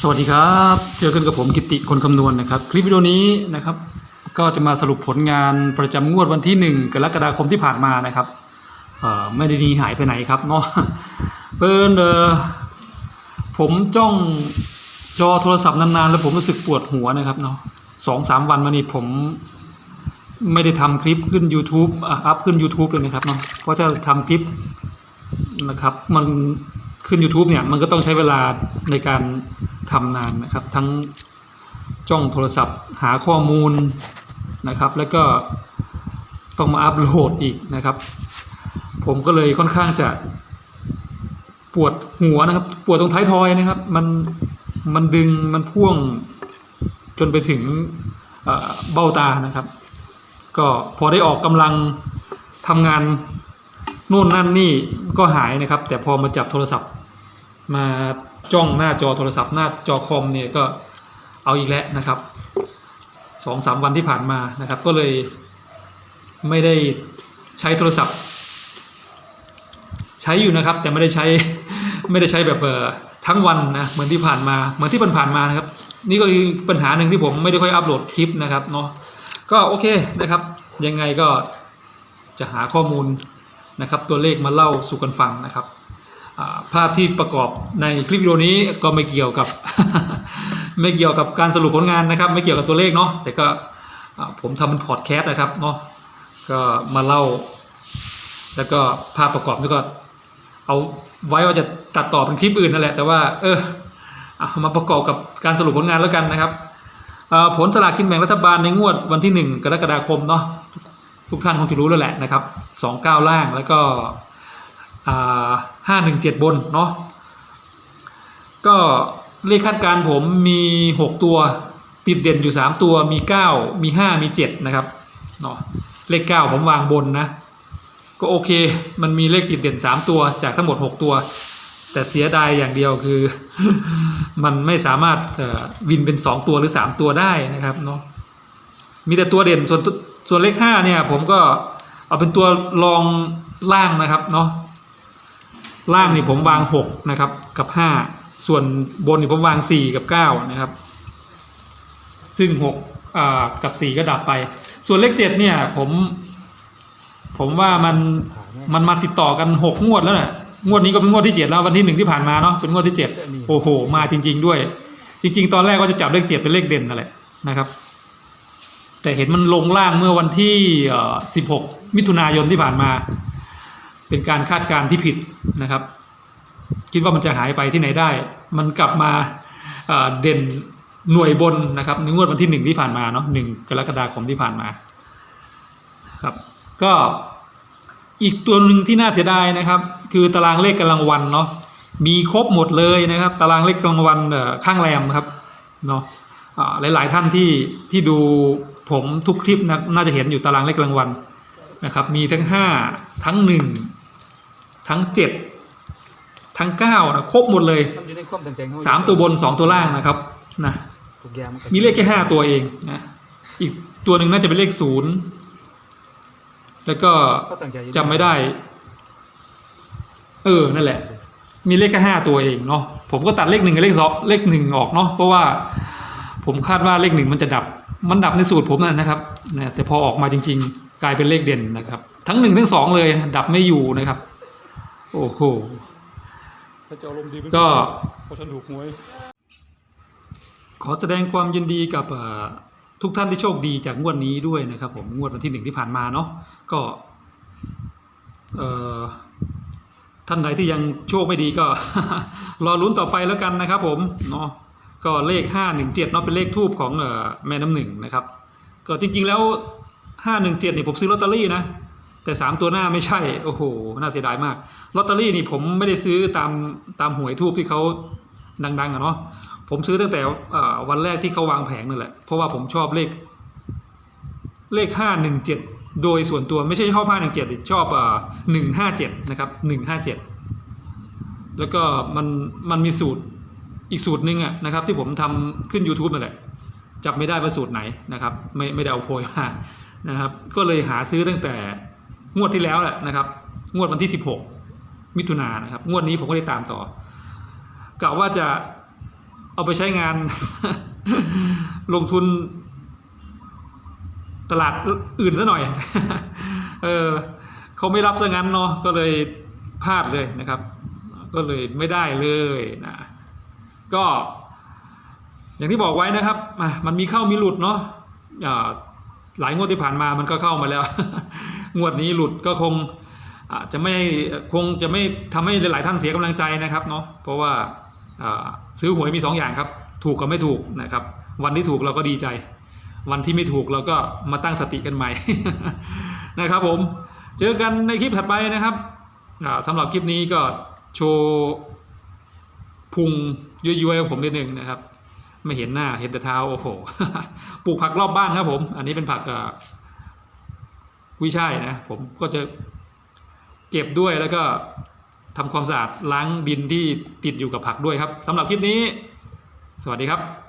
สวัสดีครับ เจอกันกับผมกิติคนคำนวณนะครับ คลิปวิดีโอนี้นะครับ ก็จะมาสรุปผลงานประจำงวดวันที่ 1 กรกฎาคมที่ผ่านมานะครับเอ่อไม่ได้หนีหายไปไหนครับเนาะเพิ่นเออผมจ้องจอโทรศัพท์นานๆ แล้วผมรู้สึกปวดหัวนะครับเนาะสองสามวันมานี้ผมไม่ได้ทำคลิปขึ้น YouTube อัพขึ้น YouTube เลยนะครับเนาะเพราะจะทำคลิปนะครับ มัน ขึ้น YouTube เนี่ยมันก็ต้องใช้เวลาในการทำนานนะครับ ทั้งจ้องโทรศัพท์หาข้อมูลนะครับ แล้วก็ต้องมาอัพโหลดอีกนะครับ ผมก็เลยค่อนข้างจะปวดหัวนะครับ ปวดตรงท้ายทอยนะครับ มันมันดึงมันพ่วงจนไปถึงเอ่อเบ้าตานะครับ ก็พอได้ออกกำลังทำงานนู่นนั่นนี่ก็หายนะครับ แต่พอมาจับโทรศัพท์ มาจ้องหน้าจอโทรศัพท์หน้าจอคอมเนี่ยก็เอาอีกแล้วนะครับสองสามวันที่ผ่านมานะครับ ก็เลยไม่ได้ใช้โทรศัพท์ ใช้อยู่นะครับ แต่ไม่ได้ใช้ไม่ได้ใช้แบบเออทั้งวันนะเหมือนที่ผ่านมาเหมือนที่ผ่านมานะครับ นี่ก็คือปัญหาหนึ่งที่ผมไม่ได้ค่อยอัปโหลดคลิปนะครับเนาะก็โอเคนะครับ ยังไงก็จะหาข้อมูลนะครับ ตัวเลขมาเล่าสู่กันฟังนะครับ ภาพที่ประกอบในคลิปวิดีโอนี้ก็ไม่เกี่ยวกับ ไม่เกี่ยวกับการสรุปผลงานนะครับ ไม่เกี่ยวกับตัวเลขเนาะแต่ก็ผมทำเป็นพอดแคสต์นะครับเนาะก็มาเล่า แล้วก็ภาพประกอบนี่ก็เอาไว้ว่าจะตัดต่อเป็นคลิปอื่นนั่นแหละแต่ว่าเออเอามาประกอบกับการสรุปผลงานแล้วกันนะครับผลสลากกินแบ่งรัฐบาลในงวดวันที่ 1 กรกฎาคมเนาะทุกท่านคงจะรู้แล้วแหละนะครับ 29 ล่างแล้วก็ ห้าหนึ่งเจ็ดบนเนาะก็เลขคาดการ์ผมมี6ตัวติดเด่นอยู่3ตัวมี9มี5มี7นะครับเนาะเลข9ผมวางบนนะ ก็โอเค มันมีเลขติดเด่น3ตัวจากทั้งหมด6ตัว แต่เสียดายอย่างเดียวคือ มันไม่สามารถเอ่อวินเป็น2ตัวหรือ3ตัวได้นะครับเนาะมีแต่ตัวเด่นส่วนส่วนเลข5เนี่ยผมก็เอาเป็นตัวรองล่างนะครับเนาะ ล่างนี่ผมวางหกนะครับกับห้าส่วนบนนี่ผมวางสี่กับเก้านะครับ ซึ่งหกอ่ากับสี่ก็ดับไป ส่วนเลขเจ็ดเนี่ยผม ผมว่ามันมันมาติดต่อกันหกงวดแล้วน่ะงวดนี้ก็เป็นงวดที่เจ็ดแล้ววันที่หนึ่งที่ผ่านมาเนาะเป็นงวดที่เจ็ดโอ้โห มาจริง ๆ ด้วย จริง ๆ ตอนแรกก็จะจับเลขเจ็ดเป็นเลขเด่นนั่นแหละนะครับ แต่เห็นมันลงล่างเมื่อวันที่สิบหกมิถุนายนที่ผ่านมา เป็นการคาดการณ์ที่ผิดนะครับ คิดว่ามันจะหายไปที่ไหนได้ มันกลับมาเด่นหน่วยบนนะครับในงวดวันที่หนึ่งที่ผ่านมาเนาะหนึ่งกรกฎาคมที่ผ่านมาครับ ก็อีกตัวหนึ่งที่น่าเสียดายนะครับ คือตารางเลขกำลังวันเนาะมีครบหมดเลยนะครับ ตารางเลขกำลังวันข้างแรมครับเนาะอ่าหลาย ๆ ท่านที่ที่ดูผมทุกคลิปนะน่าจะเห็นอยู่ตารางเลขกำลังวันนะครับ มีทั้งห้าทั้งหนึ่ง ทั้งเจ็ดทั้งเก้านะครบหมดเลยทำอยู่ในความตั้งใจของสามตัวบนสองตัวล่างนะครับนะทุกอย่างนก็มีเลขแค่ห้าตัวเองนะอีกตัวหนึ่งน่าจะเป็นเลขศูนย์แล้วก็เขาตั้งใจอยู่จำไม่ได้ เออนั่นแหละ มีเลขแค่ห้าตัวเองเนาะผมก็ตัดเลขหนึ่งกับเลขสองเลขหนึ่งออกเนาะเพราะว่าผมคาดว่าเลขหนึ่งมันจะดับ มันดับในสูตรผมนั่นนะครับนะแต่พอออกมาจริง ๆ กลายเป็นเลขเด่นนะครับ ทั้งหนึ่งทั้งสองเลยดับไม่อยู่นะครับ โอ้โหถ้าจะอารมณ์ดีก็เพราะฉันถูกหวย ขอแสดงความยินดีกับเอ่อทุกท่านที่โชคดีจากงวดนี้ด้วยนะครับ ผมงวดวันที่หนึ่งที่ผ่านมาเนาะก็เอ่อท่านใดที่ยังโชคไม่ดีก็ รอลุ้นต่อไปแล้วกันนะครับ ผมเนาะก็เลขห้าหนึ่งเจ็ดเนาะเป็นเลขทูบของเอ่อแม่น้ำหนึ่งนะครับ ก็จริงๆแล้วห้าหนึ่งเจ็ดเนี่ยผมซื้อลอตเตอรี่นะ แต่สามตัวหน้าไม่ใช่ โอ้โห น่าเสียดายมาก ลอตเตอรี่นี่ผมไม่ได้ซื้อตามตามหวยทูบที่เขาดังๆอะเนาะ ผมซื้อตั้งแต่วันแรกที่เขาวางแผงนั่นแหละ เพราะว่าผมชอบเลข เลขห้าหนึ่งเจ็ดโดยส่วนตัวไม่ใช่ชอบห้าหนึ่งเจ็ดชอบหนึ่งห้าเจ็ดนะครับหนึ่งห้าเจ็ดแล้วก็มันมันมีสูตรอีกสูตรหนึ่งอะนะครับ ที่ผมทำขึ้น YouTube นั่นแหละจับไม่ได้ว่าสูตรไหนนะครับ ไม่ไม่ได้เอาโพยมานะครับ ก็เลยหาซื้อตั้งแต่ งวดที่แล้วแหละนะครับ งวดวันที่ 16 มิถุนายนนะครับ งวดนี้ผมก็ได้ตามต่อกะว่าจะเอาไปใช้งาน ลงทุนตลาดอื่นซะหน่อย เออเขาไม่รับซะงั้นเนาะ ก็เลยพลาดเลยนะครับ ก็เลยไม่ได้เลยนะ ก็ อย่างที่บอกไว้นะครับ มันมีเข้ามีหลุดเนาะหลายงวดที่ผ่านมามันก็เข้ามาแล้ว งวดนี้หลุดก็คงอาจะไม่คงจะไม่ทำให้หลาย ๆ ท่านเสียกำลังใจนะครับเนาะเพราะว่าซื้อหวยมีสองอย่างครับ ถูกกับไม่ถูกนะครับ วันที่ถูกเราก็ดีใจ วันที่ไม่ถูกเราก็มาตั้งสติกันใหม่ นะครับผม เจอกันในคลิปถัดไปนะครับอ่าสำหรับคลิปนี้ก็โชว์พุงย้วยๆของผมนิดนึงนะครับ ไม่เห็นหน้าเห็นแต่เท้าโอ้โหปลูกผักรอบบ้านครับผม อันนี้เป็นผัก อ่ากุยช่นะผมก็จะเก็บด้วยแล้วก็ทำความสะอาดล้างดินที่ติดอยู่กับผักด้วยครับสำหรับคลิปนี้ สวัสดีครับ